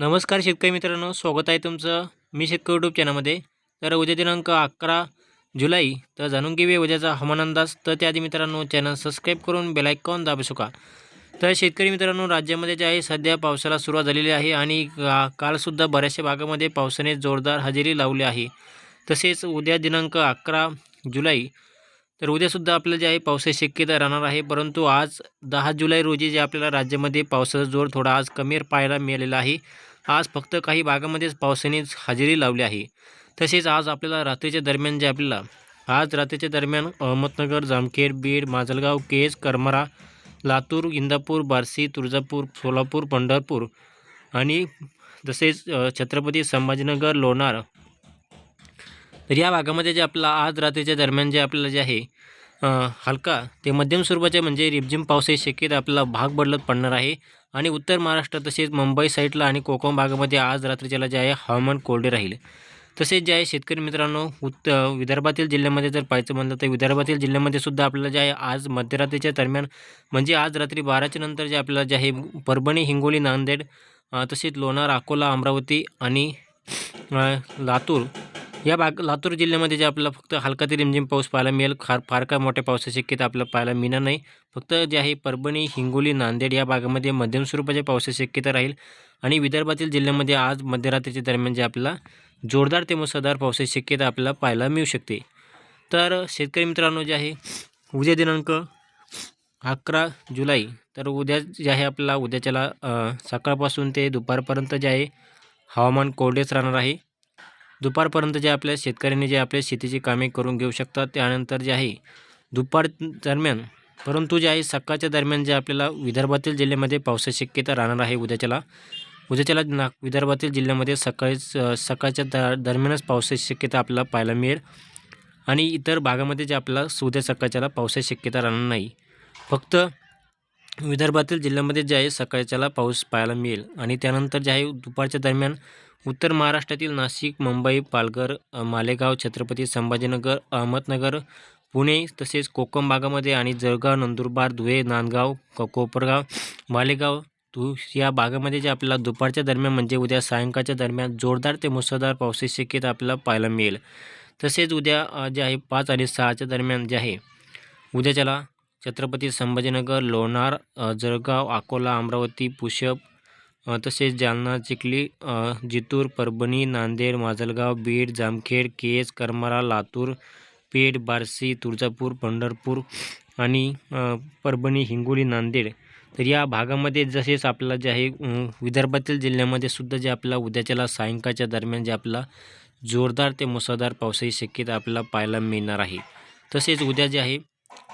नमस्कार शेतकरी मित्रांनो स्वागत आहे तुमचं मी शेतकरी यूट्यूब चॅनलमध्ये तर उद्या दिनांक अकरा जुलै तर जाणून घेऊया उद्याचा हवामान अंदाज. तर त्याआधी मित्रांनो चॅनल सबस्क्राईब करून बेलायकॉन दाबू शका तर शेतकरी मित्रांनो राज्यामध्ये जे आहे सध्या पावसाला सुरुवात झालेली आहे आणि का- कालसुद्धा बऱ्याचशा भागामध्ये पावसाने जोरदार हजेरी लावली आहे. तसेच उद्या दिनांक अकरा जुलै तर उद्यासुद्धा आपल्याला जे आहे पावसाची शक्यता राहणार आहे. परंतु आज दहा जुलै रोजी जे आपल्याला राज्यामध्ये पावसाचा जोर थोडा आज कमी पाहायला मिळालेला आहे. आज फक्त काही भागामध्येच पावसाने हजेरी लावली आहे. तसेच आज आपल्याला रात्रीच्या दरम्यान जे आपल्याला आज रात्रीच्या दरम्यान अहमदनगर जामखेड बीड माजलगाव केज करमरा लातूर इंदापूर बार्शी तुळजापूर सोलापूर पंढरपूर आणि तसेच छत्रपती संभाजीनगर लोणार तर या भागामध्ये जे आपला आज रात्रीच्या दरम्यान जे आपल्याला जे आहे हलका ते मध्यम स्वरूपाचे म्हणजे रिमझिम पावसाची शक्यता आपला भाग बदलत पडणार आहे. आणि उत्तर महाराष्ट्र तसेच मुंबई साईडला आणि कोकण भागामध्ये आज रात्रीच्याला जे आहे हवामान कोरडे राहील. तसेच जे आहे शेतकरी मित्रांनो उत्त विदर्भातील जिल्ह्यामध्ये जर पाहायचं म्हणलं तर विदर्भातील जिल्ह्यामध्ये सुद्धा आपल्याला जे आहे आज मध्यरात्रीच्या दरम्यान म्हणजे आज रात्री बाराच्या नंतर जे आपल्याला जे आहे परभणी हिंगोली नांदेड तसेच लोणार अकोला अमरावती आणि लातूर या भाग लातूर जिल्ह्यामध्ये जे आपल्याला फक्त हलका ते रिमझिम पाऊस पाहायला मिळेल फार फार काय मोठ्या पावसाची शक्यता आपल्याला पाहायला मिळणार नाही. फक्त जे आहे परभणी हिंगोली नांदेड या भागामध्ये मध्यम स्वरूपाच्या पावसाची शक्यता राहील. आणि विदर्भातील जिल्ह्यामध्ये आज मध्यरात्रीच्या दरम्यान जे आपल्याला जोरदार ते मुसळधार पावसाची शक्यता आपल्याला पाहायला मिळू शकते. तर शेतकरी मित्रांनो जे आहे उद्या दिनांक अकरा जुलै तर उद्या जे आहे आपला उद्याच्याला सकाळपासून ते दुपारपर्यंत जे आहे हवामान कोरडेच राहणार आहे. दुपारपर्यंत जे आपल्या शेतकऱ्यांनी जे आपल्या शेतीची कामे करून घेऊ शकतात त्यानंतर जे आहे दुपार दरम्यान परंतु जे आहे सकाळच्या दरम्यान जे आपल्याला विदर्भातील जिल्ह्यामध्ये पावसाची शक्यता राहणार आहे उद्याच्याला. उद्याच्याला ना विदर्भातील जिल्ह्यामध्ये सकाळीच सकाळच्या द दरम्यानच पावसाची शक्यता आपल्याला पाहायला मिळेल. आणि इतर भागामध्ये जे आपल्याला उद्या सकाळच्याला पावसाची शक्यता राहणार नाही. फक्त विदर्भातील जिल्ह्यामध्ये जे आहे सकाळच्याला पाऊस पाहायला मिळेल. आणि त्यानंतर जे आहे दुपारच्या दरम्यान उत्तर महाराष्ट्रातील नाशिक मुंबई पालघर मालेगाव छत्रपती संभाजीनगर अहमदनगर पुणे तसेच कोकण भागामध्ये आणि जळगाव नंदुरबार धुळे नांदगाव कोपरगाव मालेगाव तू या भागामध्ये जे आपल्याला दुपारच्या दरम्यान म्हणजे उद्या सायंकाळच्या दरम्यान जोरदार ते मुसळधार पावसाची शक्यता आपल्याला पाहायला मिळेल. तसेच उद्या जे आहे पाच आणि सहाच्या दरम्यान जे आहे उद्याच्याला छत्रपती संभाजीनगर लोणार जळगाव अकोला अमरावती पुशप तसेच जालना चिखली जितूर परभणी नांदेड माजलगाव बीड जामखेड केज करमाळा लातूर पेठ बार्शी तुळजापूर पंढरपूर आणि परभणी हिंगोली नांदेड. तर या भागामध्ये जसेच आपला जे आहे विदर्भातील जिल्ह्यामध्ये सुद्धा जे आपल्याला उद्याच्याला सायंकाळच्या दरम्यान जे आपला जोरदार ते मुसळधार पावसाची शक्यता आपल्याला पाहायला मिळणार आहे. तसेच उद्या जे आहे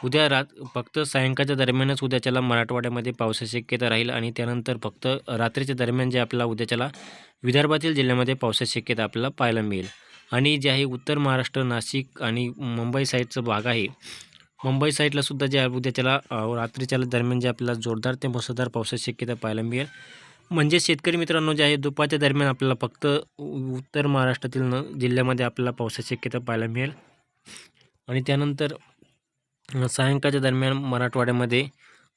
उद्या रात फक्त सायंकाळच्या दरम्यानच उद्याच्याला मराठवाड्यामध्ये पावसाची शक्यता राहील आणि त्यानंतर फक्त रात्रीच्या दरम्यान जे आपल्याला उद्याच्याला विदर्भातील जिल्ह्यामध्ये पावसाची शक्यता आपल्याला पाहायला मिळेल. आणि जे आहे उत्तर महाराष्ट्र नाशिक आणि मुंबई साईडचा भाग आहे. मुंबई साईडला सुद्धा जे आहे उद्याच्याला रात्रीच्या दरम्यान जे आपल्याला जोरदार ते मुसळधार पावसाची शक्यता पाहायला मिळेल. म्हणजे शेतकरी मित्रांनो जे आहे दुपारच्या दरम्यान आपल्याला फक्त उत्तर महाराष्ट्रातील न जिल्ह्यामध्ये आपल्याला पावसाची शक्यता पाहायला मिळेल. आणि त्यानंतर सायंकाळच्या दरम्यान मराठवाड्यामध्ये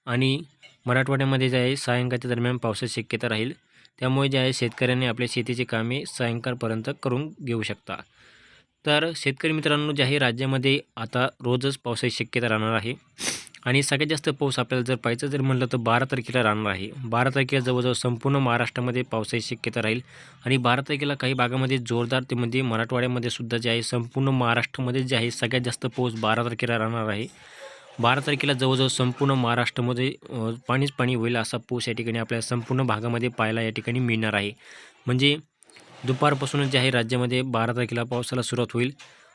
आणि मराठवाड्यामध्ये जे आहे सायंकाळच्या दरम्यान पावसाची शक्यता राहील. त्यामुळे जे आहे शेतकऱ्यांनी आपल्या शेतीची कामे सायंकाळपर्यंत करून घेऊ शकता. तर शेतकरी मित्रांनो जे आहे राज्यामध्ये आता रोजच पावसाची शक्यता राहणार आहे. आणि सगळ्यात जास्त पाऊस आपल्याला जर पाहायचं जर म्हटलं तर बारा तारखेला राहणार आहे. बारा तारखेला जवळजवळ संपूर्ण महाराष्ट्रामध्ये पावसाची शक्यता राहील. आणि बारा तारखेला काही भागामध्ये जोरदार ते म्हणजे मराठवाड्यामध्ये सुद्धा जे आहे संपूर्ण महाराष्ट्रामध्ये जे आहे सगळ्यात जास्त पाऊस बारा तारखेला राहणार आहे. बारा तारखेला जवळजवळ संपूर्ण महाराष्ट्रामध्ये पाणीच पाणी होईल असा पाऊस या ठिकाणी आपल्याला संपूर्ण भागामध्ये पाहायला या ठिकाणी मिळणार आहे. म्हणजे दुपारपासूनच जे आहे राज्यामध्ये बारा तारखेला पावसाला सुरुवात होईल.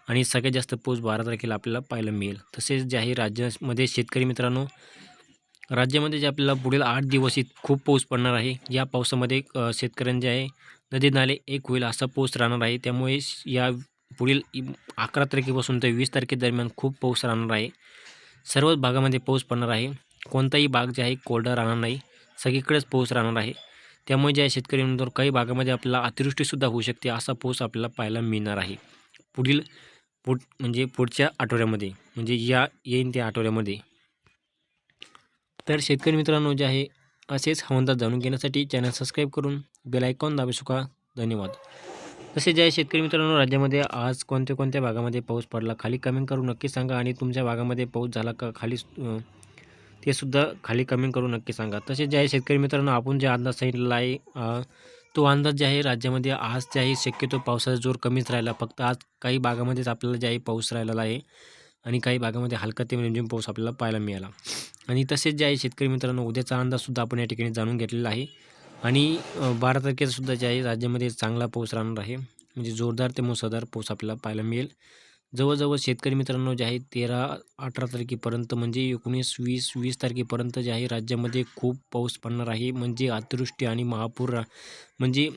आणि सगळ्यात जास्त पाऊस बारा तारखेला आपल्याला पाहायला मिळेल. तसेच जे आहे राज्यामध्ये शेतकरी मित्रांनो राज्यामध्ये जे आपल्याला पुढील आठ दिवस खूप पाऊस पडणार आहे. या पावसामध्ये शेतकऱ्यांचे आहे नदी नाले एक होईल असा पाऊस राहणार आहे. त्यामुळे या पुढील अकरा तारखेपासून ते वीस तारखेदरम्यान खूप पाऊस राहणार आहे. सर्वच भागामध्ये पाऊस पडणार आहे. कोणताही भाग जे आहे कोरडा राहणार नाही. सगळीकडेच पाऊस राहणार आहे. त्यामुळे जे आहे शेतकरी काही भागामध्ये आपल्याला अतिवृष्टीसुद्धा होऊ शकते असा पाऊस आपल्याला पाहायला मिळणार आहे. पुढील पुढ म्हणजे पुढच्या आठवड्यामध्ये म्हणजे या येईन त्या आठवड्यामध्ये. तर शेतकरी मित्रांनो जे आहे असेच हवामान जाणून घेण्यासाठी चॅनल सबस्क्राईब करून बेल आयकॉन दाबू शका धन्यवाद. तसे जे आहे शेतकरी मित्रांनो राज्यामध्ये आज कोणत्या कोणत्या भागामध्ये पाऊस पडला खाली कमेंट करून नक्की सांगा आणि तुमच्या भागामध्ये पाऊस झाला का खाली ते सुद्धा खाली कमेंट करून नक्की सांगा. तसेच जे आहे शेतकरी मित्रांनो आपण जे अंदाज सांगितलेला आहे तो अंदाज जे आहे राज्यामध्ये आज जे आहे शक्यतो पावसाचा जोर कमीच राहिला. फक्त आज काही भागामध्येच आपल्याला जे आहे पाऊस राहिलेला आहे आणि काही भागामध्ये हलका ते रिमझिम पाऊस आपल्याला पाहायला मिळाला. आणि तसेच जे आहे शेतकरी मित्रांनो उद्याचा अंदाजसुद्धा आपण या ठिकाणी जाणून घेतलेला आहे. आणि बारा तारखेलासुद्धा जे आहे राज्यामध्ये चांगला पाऊस राहणार आहे. म्हणजे जोरदार ते मुसळधार पाऊस आपल्याला पाहायला मिळेल. जवळजवळ शेतकरी मित्रांनो जे आहे तेरा अठरा तारखेपर्यंत म्हणजे एकोणीस वीस वीस तारखेपर्यंत जे आहे राज्यामध्ये खूप पाऊस पडणार आहे. म्हणजे अतिवृष्टी आणि महापूर रा- म्हणजे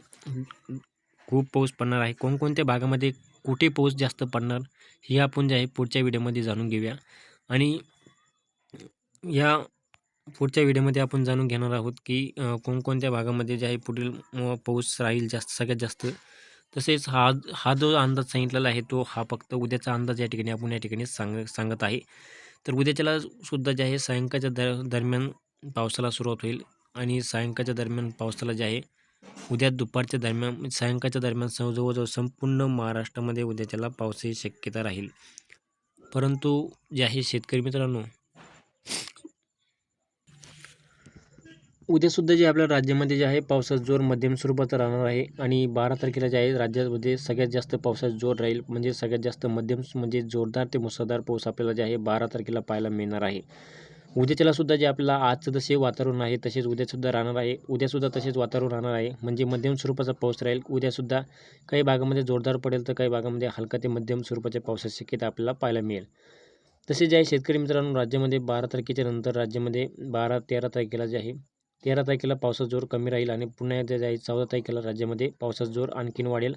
खूप पाऊस पडणार आहे. कोणकोणत्या भागामध्ये कुठे पाऊस जास्त पडणार हे आपण जे आहे पुढच्या व्हिडिओमध्ये जाणून घेऊया. आणि या पुढच्या व्हिडिओमध्ये आपण जाणून घेणार आहोत की कोणकोणत्या भागामध्ये जे आहे पुढील पाऊस राहील जास्त सगळ्यात जास्त. तसेच हा हा जो अंदाज सांगितलेला आहे तो हा फक्त उद्याचा अंदाज या ठिकाणी आपण या ठिकाणी सांग सांगत आहे. तर उद्याच्याला सुद्धा जे आहे सायंकाळच्या दर दरम्यान पावसाला सुरुवात होईल आणि सायंकाळच्या दरम्यान पावसाला जे आहे उद्या दुपारच्या दरम्यान सायंकाळच्या दरम्यान जवळजवळ संपूर्ण महाराष्ट्रामध्ये उद्याच्याला पावसाची शक्यता राहील. परंतु जे आहे शेतकरी मित्रांनो उद्यासुद्धा जे आपल्या राज्यामध्ये जे आहे पावसाचा जोर मध्यम स्वरूपाचा राहणार आहे आणि बारा तारखेला जे आहे राज्यामध्ये सगळ्यात जास्त पावसाचा जोर राहील. म्हणजे सगळ्यात जास्त मध्यम म्हणजे जोरदार ते मुसळधार पाऊस आपल्याला जे आहे बारा तारखेला पाहायला मिळणार आहे. उद्याच्यालासुद्धा जे आपल्याला आजचं जसे वातावरण आहे तसेच उद्यासुद्धा राहणार आहे. उद्यासुद्धा तसेच वातावरण राहणार आहे. म्हणजे मध्यम स्वरूपाचा पाऊस राहील. उद्यासुद्धा काही भागामध्ये जोरदार पडेल तर काही भागामध्ये हलका ते मध्यम स्वरूपाच्या पावसाची शक्यता आपल्याला पाहायला मिळेल. तसेच जे आहे शेतकरी मित्रांनो राज्यामध्ये बारा तारखेच्या नंतर राज्यामध्ये बारा तेरा तारखेला जे आहे तेरा तारखेला पावसाचा जोर कमी राहील आणि पुन्हा एकदा जे आहे चौदा तारखेला राज्यामध्ये पावसाचा जोर आणखीन वाढेल.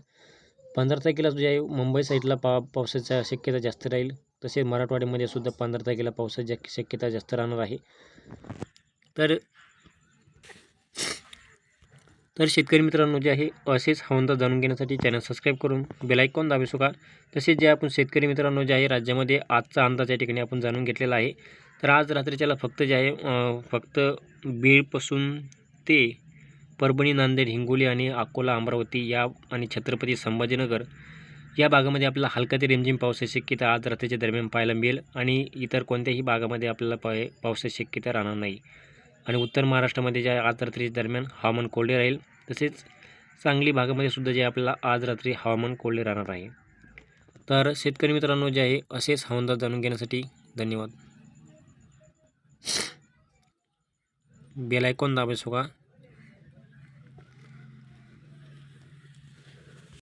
पंधरा तारखेला जे आहे मुंबई साईडला पा पावसाच्या शक्यता जास्त राहील. तसेच मराठवाड्यामध्ये सुद्धा पंधरा तारखेला पावसाची शक्यता जास्त राहणार आहे. तर तर शेतकरी मित्रांनो जे आहे असेच हवामान जाणून घेण्यासाठी चॅनल सबस्क्राईब करून बेलायकॉन दाबू शका तसेच जे आपण शेतकरी मित्रांनो जे आहे राज्यामध्ये आजचा अंदाज या ठिकाणी आपण जाणून घेतलेला आहे. तर आज रात्रीच्याला फक्त जे आहे फक्त बीडपासून ते परभणी नांदेड हिंगोली आणि अकोला अमरावती या आणि छत्रपती संभाजीनगर या भागामध्ये आपल्याला हलका ते रिमझिम पावसाची शक्यता आज रात्रीच्या दरम्यान पाहायला मिळेल आणि इतर कोणत्याही भागामध्ये आपल्याला पाय पावसाची शक्यता राहणार नाही. आणि उत्तर महाराष्ट्रामध्ये जे आहे आज रात्रीच्या दरम्यान हवामान कोरडे राहील. तसेच सांगली भागामध्ये सुद्धा जे आपल्याला आज रात्री हवामान कोरडे राहणार आहे. तर शेतकरी मित्रांनो जे आहे असेच हवामान जाणून घेण्यासाठी धन्यवाद. बेल आयकॉन दाबायचो का